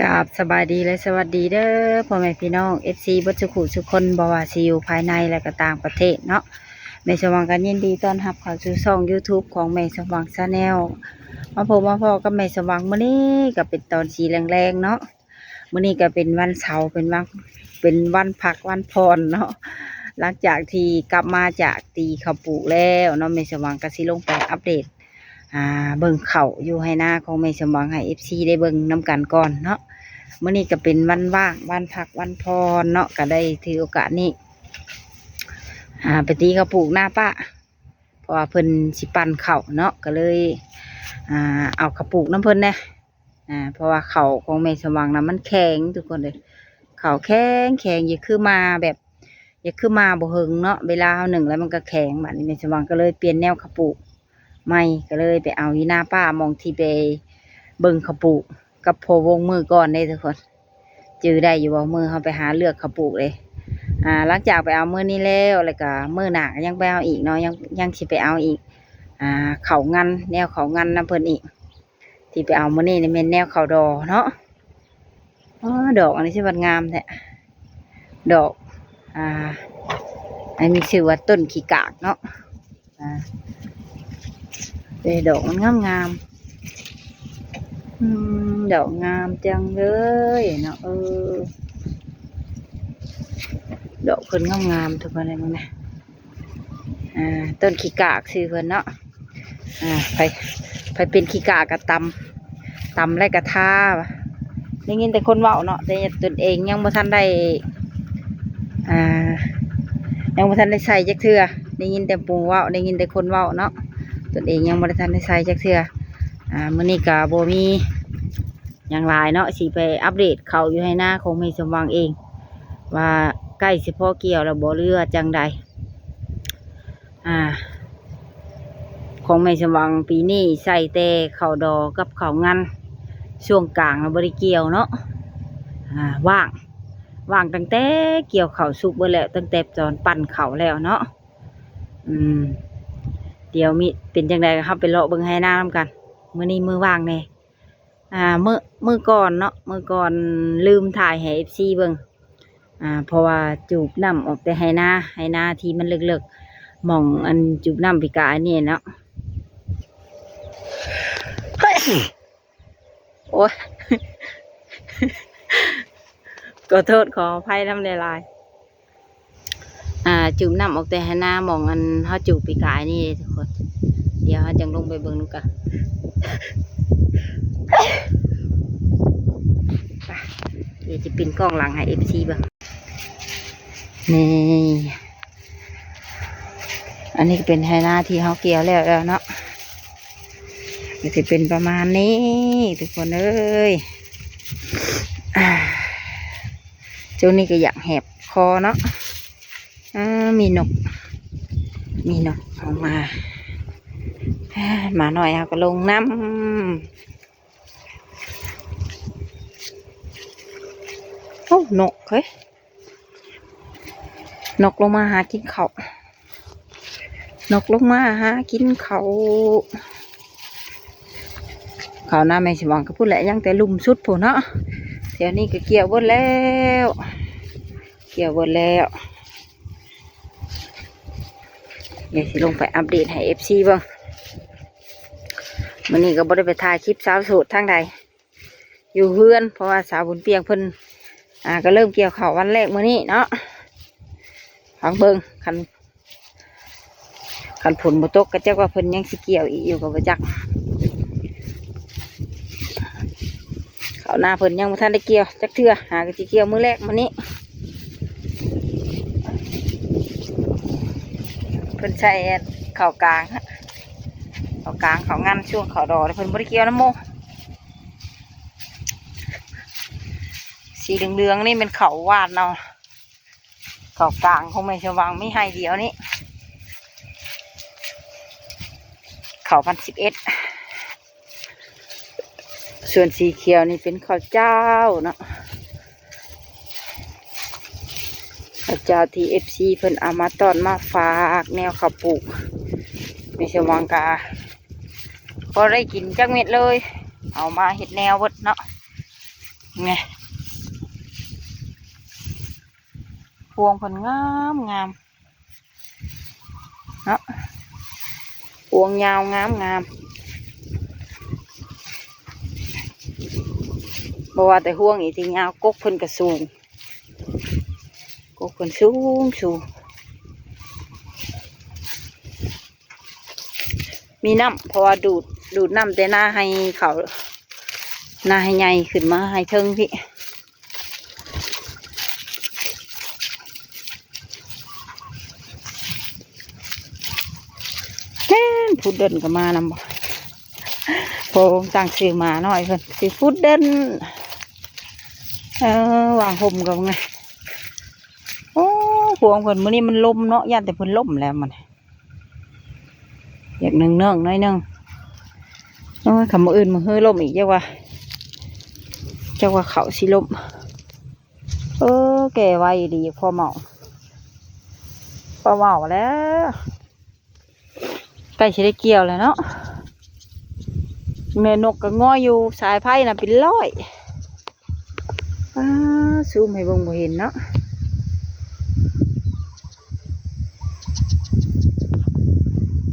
กราบสบายดีและสวัสดีเด้อพ่อแม่พี่น้อง FC บัจจุขุทุคนบวาสิอยู่ภายในและก็ต่างประเทศเนาะแม่สว่างกันยินดีต้อนรับเข้าสู่ช่อง YouTube ของแม่สว่างชาแนลมาพบมาพอกับแม่สว่างมื้อนี้ก็เป็นตอนสีแรงๆเนาะมื้อนี้ก็เป็นวันเสาร์เป็นวันเป็นวันพักวันพรเนาะหลังจากที่กลับมาจากตีข้าวปลูกแล้วเนาะแม่สว่างก็สิลงไปอัปเดต อ่าเบิ่งเข่าอยู่ให้หน้าของแม่สมหวังให้เอฟซีได้เบิ่งน้กันก่อนเนาะเมื้อนี้ก็เป็นวันว่างวันพักวันพรเนาะก็ได้ถือโอกาสนี้อ่าไปตีกระปลูกหน้าป้าเพราะว่าเพิ่นสิปันเข่าเนาะก็เลยอ่าเอากระปลูกน้ำเพิ่นเนี่ยอ่าเพราะว่าเข่าของแม่สมหวังนะมันแข็งทุกคนเลยเข่าแข็งแข็งอย่าคือมาแบบอย่าคือมาบ่เฮงเนาะเวลาเอาหนึ่งแล้วมันก็แข็งบัดนี้แม่สมหวังก็เลยเปลี่ยนแนวกระปลูก ไม่ก็เลยไปเอาที่หน้าป้ามองที่ไปเบิ่งขปลูกกับโพวงมือก่อนได้ทุกคนจือได้อยู่ว่ามือเขาไปหาเลือกขปลูกเลย อ่าหลังจากไปเอามือนี้แล้วแล้วก็มือหนาก็ยังไปเอาอีกเนาะยังยังสิไปเอาอีก อ่า เขางันแนวเขางันน้ำเพิ่นอีก ที่ไปเอามือนี้นี่เป็นแนวเขาดอเนาะอ๋อดอกอันนี้ชื่อวันงามแท้ดอก อ่าอันนี้ชื่อว่าต้นขี้กากเนาะอ่า เดดอกมันงามงามดอกงามจังเลยเนาะเออ ดอกคนงามงามๆทุกคนเลยมั้งนะอ่าต้นขี้กากซื้อเพิ่นเนาะอ่าไปไปเป็นขี้กากกระตำตำไรกระทาได้ยินแต่คนเว้าเนาะแต่ตนเองยังบ่ทันได้อ่ายังบ่ทันได้ใส่จักเทื่อได้ยินแต่ปูเว้าได้ยินแต่คนเว้าเนาะ ตนเองยังบริทันได้ใส่จักเทื่ออ่ามื้อนี้กะโบมีอย่างหลายเนาะสิไปอัปเดตเขาอยู่ให้หน้าคงมีสมหวังเอง ว่าใกล้สิพ่อเกี่ยวแล้วบ่เรือจังใดอ่าของไม่สมหวังปีนี้ใส่แต่เขาดอกับเขางันช่วงกลางเราบริเกี่ยวเนาะอ่าว่างว่างตั้งแต่เกี่ยวเขาสุกเบ่แล้วตั้งแต่ตอนปั่นเขาแล้วเนาะอืม เดี๋ยวมีเป็นจังใดก็ครับไปเลาะเบิ่งให้หน้านำกันมื้อนี้มือว่างแน่อ่ามือมือก่อนเนาะมือก่อนลืมถ่ายให้ FC เบิ่งอ่าเพราะว่าจูบน้ำออกแต่ให้หน้าให้หน้าที่มันเลิกๆหม่องอันจูบน้ำพิกาอันนี้เนาะเฮ้โอ้ยขอโทษขออภัยน้ำลายลาย อ่าจุ่มน้ำออกแต่หน้ามองอันเขาจูบปีกายนี่ทุกคน เดี๋ยวเขาจังลงไปเบิ่งดูกันไปเดี๋ยวจะปินกล้องหลังให้เอฟซีบ้างนี่อันนี้เป็นไฮนาที่เขาเกี่ยวแล้วแล้วเนาะก็จะเป็นประมาณนี้ ทุกคนเอ้ยอ่าช่วงนี้ก็อยากแหบคอเนาะ มีนก มีนกออกมาอ่ามาหน่อยเอาก็ลงน้ำโอ้นกเฮ้ยนกลงมาหากินเขานกลงมาหากินเขา เขาหน้าไม่สมองก็พูดแหละยังแต่ลุ่มสุดผู้เนาะเดี๋ยวนี้ก็เกี่ยวเบดแล้ว เกี่ยวเบดแล้ว เดี๋ยวสิลงไปอัปเดตให้เอฟซีบ้างมันนี้ก็บ่ไดไปถ่ายคลิปสาวสูตรทางใด อยู่เพื่อน เพราะว่าสาวบุญเปียงเพิ่นอ่าก็เริ่มเกี่ยวข้าววันแรกมื้อนี้เนาะฟังเบิ่งคันคันผลบ่ตกก็เจ้าว่าเพิ่นยังสิเกี่ยวอีกอยู่กับบ่จักข้าวหน้าเพิ่นยังบ่ทันได้เกี่ยวจักเทื่อหาก็สิเกี่ยวมื้อแรกมื้อนี้ พิ่นใช้เข่ากลางฮะเข่ากลางเขางานช่วงเขาดอกเพิ่นบริเกียวน้ำโมสีเหลืองๆนี่เป็นเขาวาดเนาะเขากลางคงไม่ชวังไม่ให้เดียวนี่เขาพันสิบเอ็ดส่วนสีเขียวนี่เป็นข้าวเจ้าเนาะ พระเจ้าที่เอฟซีเพิ่นเอามาตอนมาฝากแนวขับปลูกไม่ใช่วังกาพอได้กินจักเม็ดเลย เอามาเห็ดแนวเวดเนาะไงพวงผลงามงามเนาะพวงยาวงามงามบว่าแต่ห่วงอีที่ยาวกกเพิ่นกระสูง กกเพิ่นสูงสูงมีน้ำเพราะว่าดูดดูดน้ำแต่หน้าให้เขาหน้าให้ใหญ่ขึ้นมาให้เทิงพี่พุดเดินก็มานำบ่พอผมตั้งซื้อมาหน่อยเพิ่นสิพุดเดินเออวางห่มกับไง วงเพิ่นมื้อนี้มันล่มเนาะย่านแต่เพิ่นล่มแล้วมันอยากนึ่งเนื่องน้อยนึงโอ้ยคำอื่นมือเฮ้อล่มอีกเจ้าว่าเจ้าว่าเขาสิล่มเออแก่ไวดีพอเหมาพอเหมาแล้วใกล้จะได้เกี่ยวแล้วเนาะแม่นกก็ง้ออยู่สายไพ่น่ะเป็นร้อยอ้าซูมให้เบิ่งบ่เห็นเนาะ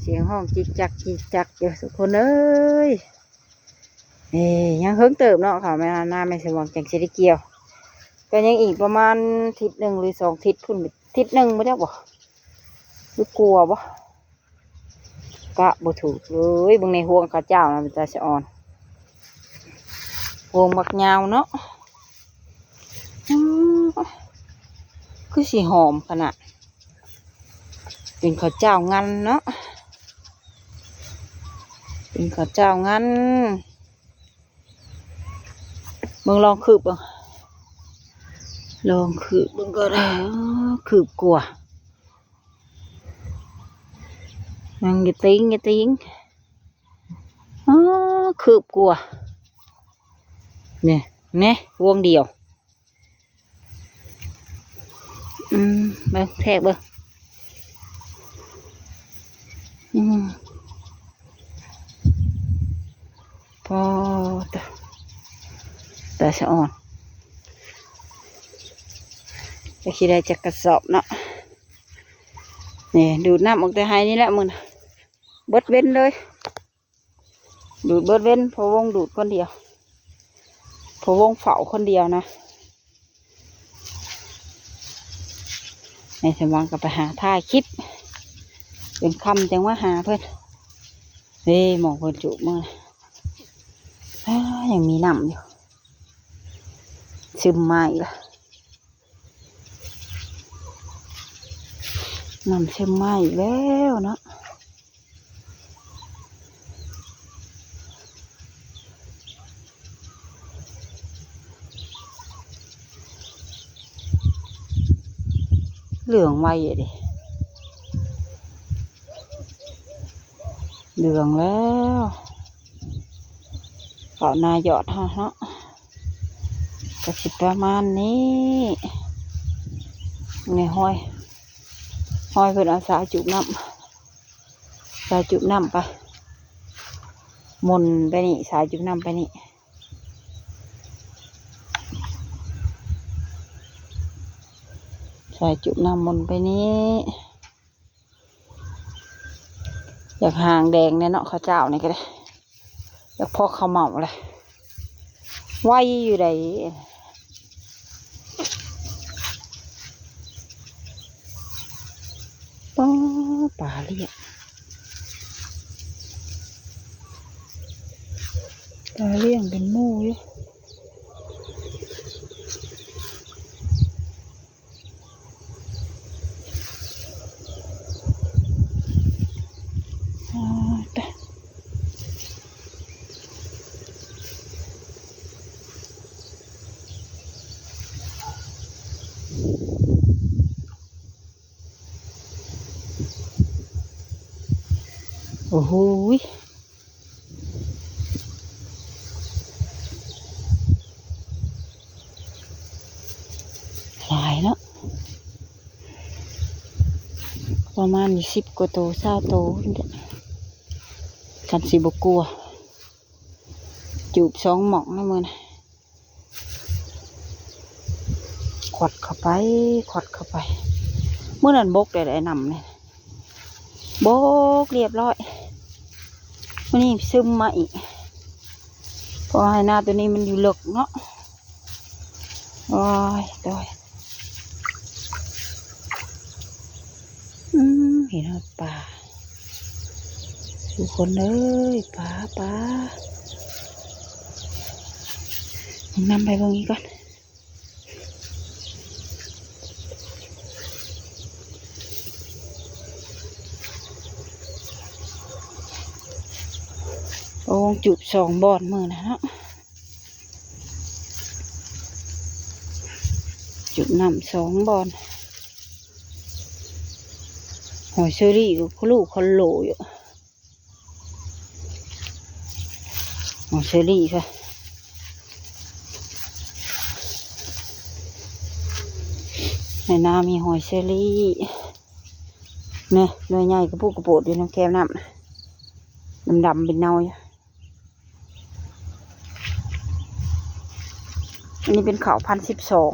เสียง ห้องจิกจักจิกจักอยู่ทุกคนเอ้ยเอ้ยยังเฮิงเติบเนาะค่ะแม่หน้าแม่สมองจังสิได้เกี่ยวก็ยังอีกประมาณทิศหนึ่งหรือสองทิศพุ่นทิศหนึ่งไม่ได้บ่หรือกลัวบ่กะบ่ถูกเลยบางในห่วงข้าวเจ้ามันจะสะอ่อนห่วงมักยาวเนาะอืมคือสีหอมขนาดเป็นข้าวเจ้างันเนาะ เป็นข้าวเจ้างันมึงลองคืบเบ่งลองคืบมึงก็ได้อ้อคืบกลัวานั่งอย่าติ้งอย่าติ้งอ๋อคืบกลัวเนี่ยเนี่ยวงเดียว อืมเบิ่งแทกเบิ่งอืม พอแต่แต่สะอ่อนจะคิดได้จะกระสอบเนาะนี่ดูดน้ำออกแต่ไฮนี่แหละมึงเบิดเว้นเลย ดูดเบิดเว้นพอวงดูดคนเดียว พอวงเฝ้าคนเดียวนะในสมองก็ไปหาท่าคลิปเป็นคำจังว่าหาเพื่อนเฮ้ยหมองเพื่อนจุมือนะอ้า ยังมีน้ำอยู่ ซึมมาอีกละน้ำซึมมาอีกแล้วเนาะเหลืองไวอะดิเหลืองแล้ว เกาะนายยอดฮะฮะก็สิประมาณนี้ในห้อยห้อยเพิ่นเอาสาจุบน้ำสาจุบน้ำไปหมนไปนี่สาจุบน้ำไปนี่ใส่จุดน้ำมนไปนี้อยากหางแดงเนี่ยเนาะข้าวเจ้านี่ก็ได้ อยากพอกข้าเมาเลยไหวอยู่ใดป้าปลาเรียกปลาเลี้ยงเป็นมู่ยู่อ่า อ้โหหลายเนาะประมาณสิบกว่าโตเศร้าโตนี่แหละกันสิบกลัว จูบสองหมอกนะมือนะขวดเข้าไปขวดเข้าไป เมื่อนั้นบกได้ได้นำเนี่ยบกเรียบร้อย นี้ซึมมาอีกพราะให้หน้าตัวนี้มันอยู่เลึกเนาะโอ้ยตายอืมเห็นแล้วป่าทุกคนเอ้ยป่าป่ามึงนำไปเบิ่งอีกก่อน จุดสองบอนมือนะเนาะจุดนำสองบอนหอยเชอรี่กับลูกคนโหลอยู่หอยเชอรี่ค่ะในน้ามีหอยเชอรี่เนี่ยเนื้อใหญ่กระปุกกระโปดอยู่น้ำแคมน้ำดำๆเป็นเนาอยู่ อันนี้เป็นเขาพันสิบสอง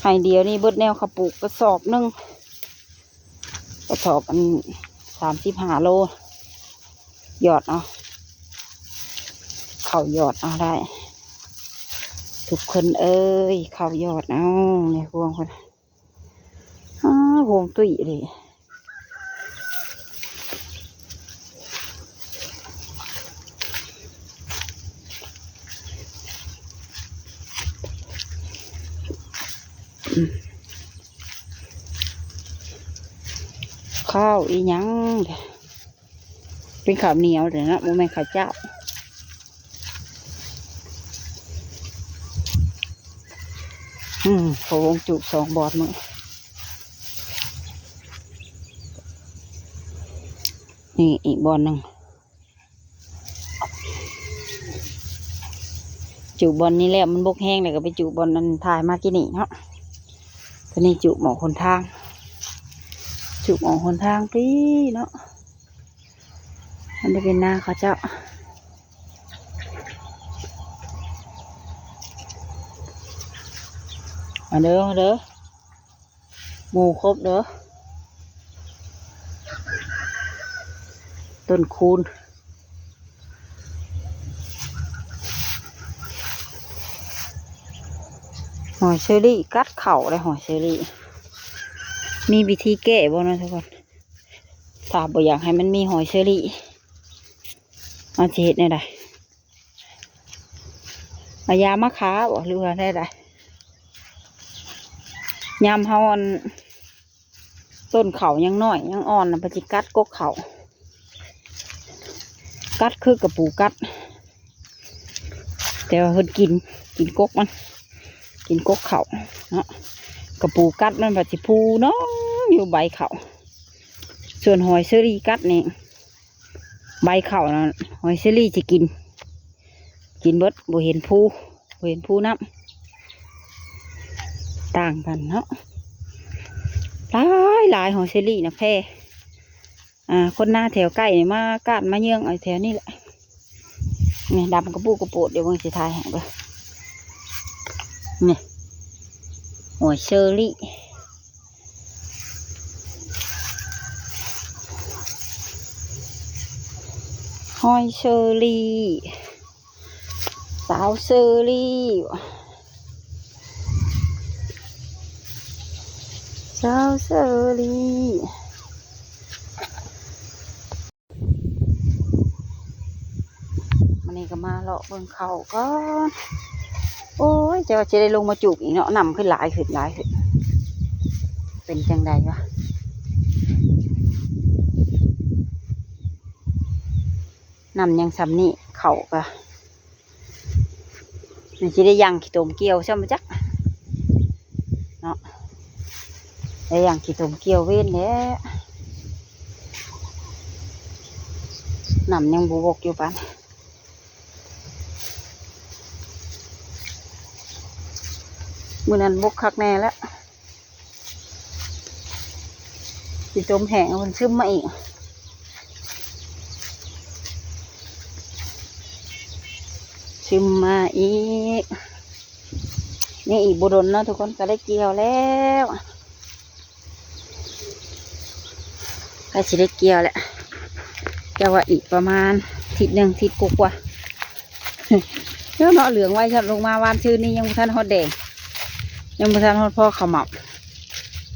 ไฮเดียวนี่เบิดแนวเขาปลูกกระสอบนึงกระสอบอันสามสิบห้าโล หยอดเอาเขาหยอดเอาได้ ทุกคนเอ้ย เขาหยอดเอาเนี่วงคนอ้าววงตุ้ยเลย ข้าวอีหยังเป็นข้าวเหนียวเดี๋ยวนะโมแม่นข้าวเจ้าอืมโวงจุสองบอดมือนี่อีกบอลหนึ่งจุบบอลนี้แล้วมันบกแห้งเลยก็ไปจุบอลนั้นถ่ายมากี่นี่เนาะ ตัวนี้จุหมอคนทาง จุหมอคนทางพี่เนาะมันจะเป็นหน้าเขาเจ้ามาเด้อมาเด้อหมูครบเด้อต้นคูณ อยเชอรี่กัดเข่าเลยหอยเชอรี่ มีวิธีแก้บ่นะทุกคนถ้าบ่อยากให้มันมีหอยเชอรี่เอาเห็ดในใดเอายามาขาบ่หรือว่าได้ใดยามเฮาอันต้นเขายังน้อยยังอ่อนนะปฏิกัดกกเขากัดคือกระปูกัด แต่ว่าเพิ่นกินกินกกมัน กินกกเขาเนาะกระปูกัดมันปฏิพูเนาะอยู่ใบเขาส่วนหอยเชอรี่กัดนี่ใบเขานะหอยเชอรี่จะกิน กินเบิดบ่เห็นพูบ่เห็นพูน้ำต่างกันเนาะหลายหลายหอยเชอรี่นะแพ่อ่าคนหน้าแถวใกล้นี่มากาดมาเยื่องไอแถวนี่แหละนี่ดำกระปุกกระโปดเดี๋ยวเบิ่งสิทายให้เบิ่ง นี่หอยเชอรี่หอยเชอรี่สาวเชอรี่สาวเชอรี่มันนี่ก็มาเลาะบิ่งเขาก็ โอ้ยจะจะได้ลงมาจูบอีกเนาะนำขึ้นหลายขึ้นหลายขึ้นเป็นจังใดวะนำยังซ้ำนี่เขาก็มันจะได้ยังขี้ตมเกี่ยวใช่ไหมจ๊ะเนาะได้ย่างขี้ตมเกี่ยวเว้นเนี่ยนำยังบูบกอยู่ปาน มือนั้นบกคักแน่แล้วขี้ตมแห้งมันซึมมาอีกซึมมาอีก นี่อีกบุดนเนาะทุกคนก็ได้เกี่ยวแล้วก็สิได้เกี่ยวแหละจะว่าอีกประมาณทิศหนึ่งทิศกว่าๆเจ้าเนาะเหลืองไว้ชับลงมาวานชื่อนี้ยังบ่ทันฮอดแดง ยังบ่ทันฮอดพ่อขมับ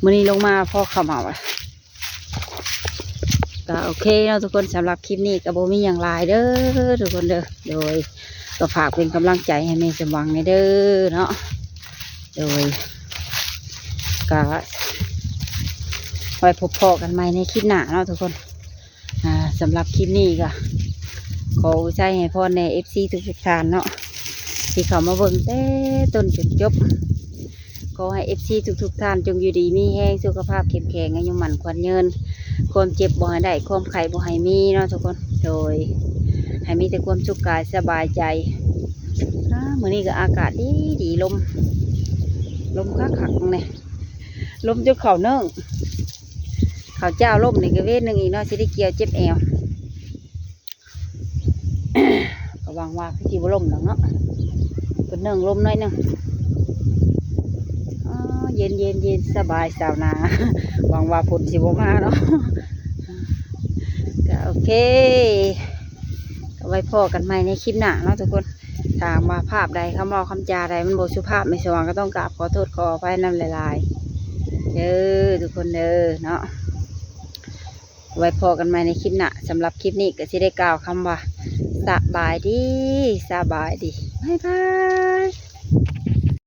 มื้อนี้ลงมาพ่อขมับอะก็โอเคเนาะทุกคนสำหรับคลิปนี้ก็บ่มีอย่างหลายเด้อทุกคนเด้อโดยก็ฝากเป็นกำลังใจให้แม่สมหวังในเด้อเนาะโดยก็ไว้พบพอกันใหม่ในคลิปหน้าเนาะทุกคนอ่าสำหรับคลิปนี้ก็ขอใจให้พ่อในเอฟซีทุกๆท่านเนาะที่เขามาเบิ่งแต่ต้นจนจบ ขอให้เอฟซีทุกๆท่านจงอยู่ดีมีแห้งสุขภาพเข้มแข็งอายุหมันควันเยินความเจ็บบ่ให้ได้ความไข้บ่ให้มีเนาะทุกคนโดยให้มีแต่ความสุขกายสบายใจอ่ามื้อนี้ก็อากาศดีดีลมลมคักคักเนี่ยลมจนเข่าเนื่องเข่าเจ้าลมนี่ก็เวทหนึ่งอีกเนาะสิได้เกี่ยวเจ็บแอวก็วังว่าพี่จีบลมหนังเนาะเป็นหนึ่งลมน้อยนึง เย็นเย็นเย็นสบายสาวนาหวังว่าฝนสิบมาเนาะก็โอเคก็ไว้พอกันใหม่ในคลิปหน้าเนาะทุกคนถามว่าภาพใดคำเว่าคำจาใดมันบสุภาพไม่สว่างก็ต้องกราบขอโทษขออภัยน้ำลายๆเด้อทุกคนเด้อเนาะไว้พอกันใหม่ในคลิปหน้าสำหรับคลิปนี้ก็สิได้กล่าวคำว่าสบายดีสบายดีบ๊ายบาย